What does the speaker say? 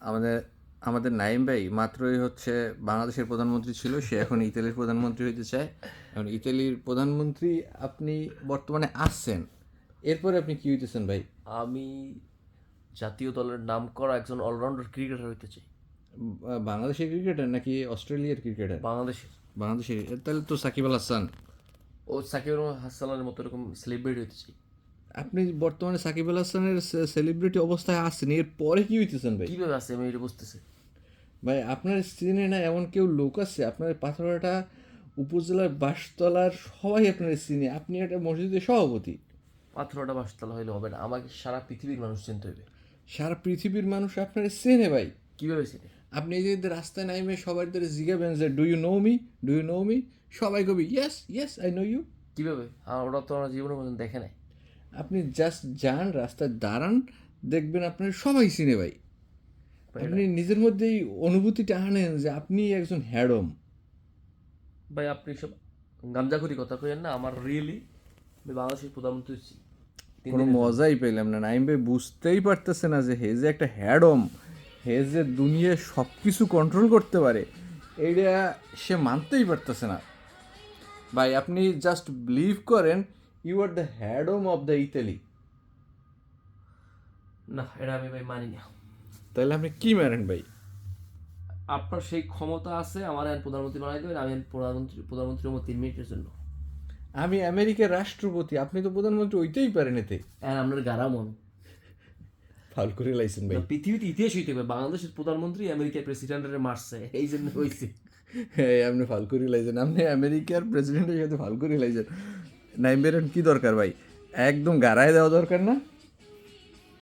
আমাদের আমাদের নাইম ভাই মাত্রই হচ্ছে বাংলাদেশের প্রধানমন্ত্রী ছিল সে এখন ইতালির প্রধানমন্ত্রী হইতে চায়। এখন ইতালির প্রধানমন্ত্রী আপনি বর্তমানে আসছেন এরপরে আপনি কি হইতেছেন ভাই? আমি জাতীয় দলের নাম করা একজন অলরাউন্ডার ক্রিকেটার হইতে চাই। বাংলাদেশের ক্রিকেটার নাকি অস্ট্রেলিয়ার ক্রিকেটার? বাংলাদেশের। বাংলাদেশের তাহলে তো সাকিব আল হাসান। ও সাকিব আল হাসানের মতো এরকম সেলিব্রিটি হইতে চাই। আপনি বর্তমানে সাকিব আল হাসানের সেলিব্রিটি অবস্থায় আসছেন এরপরে কি হইতেছেন ভাই? কীভাবে আছে আমি এটা বুঝতেছি। ভাই আপনার সিনে না এমন কেউ লোক আছে আপনার পাথরঘাটা উপজেলার বাসতলার সবাই আপনার সিনে আপনি একটা মসজিদের সভাপতি। পাথরটা বাসতলা হইলে হবে না আমাকে সারা পৃথিবীর মানুষ চিনতে হবে। সারা পৃথিবীর মানুষ আপনার চেনে ভাই। কীভাবে চিনে? আপনি এই যে রাস্তায় নাইমে সবার ধরে জিজ্ঞাবেন যে do you know me do you know me সবাই কবি yes yes I know you কীভাবে? আর ওরা তো আমার জীবনে কোনোদিন দেখে নাই। আপনি জাস্ট যান রাস্তায় দাঁড়ান দেখবেন আপনার সবাই চিনে ভাই। আপনি নিজের মধ্যেই অনুভূতিটা আনেন যে আপনি একজন হ্যাডম। ভাই আপনি সব গামজাখুরি কথা কইেন না আমার রিয়েলি আমি বাংলাদেশের প্রধানমন্ত্রী কোনো মজাই পেলাম না। নাইম ভাই বুঝতেই পারতেছে না যে হে যে একটা হ্যাডম হে যে দুনিয়া সব কিছু কন্ট্রোল করতে পারে এইটা সে মানতেই পারতেছে না। ভাই আপনি জাস্ট বিলিভ করেন ইউ আর দ্য হ্যাডম অফ দ্য ইতালি না এটা আমি ভাই মানি না তাহলে আপনি কি মানেন ভাই? আপনার সেই ক্ষমতা আছে আমার এখন প্রধানমন্ত্রী বানাই দেবেন আমি প্রধানমন্ত্রী প্রধানমন্ত্রী হব তিন মিনিটের জন্য। আমি আমেরিকার রাষ্ট্রপতি আপনি তো প্রধানমন্ত্রী হইতেই পারেন এতে। এখন আপনার গারা মন। ফাল করে লাইছেন ভাই। পৃথিবীতে ইতিহাস হইতে হবে বাংলাদেশের প্রধানমন্ত্রী আমেরিকার প্রেসিডেন্টের মারছে এই জন্য হয়েছে হ্যাঁ আপনি ফাল করে লাইছেন আপনি আমেরিকার প্রেসিডেন্টের সাথে ফাল করে লাইছেন। নাইম বেরেন কী দরকার ভাই? একদম গাড়ায় দেওয়া দরকার না?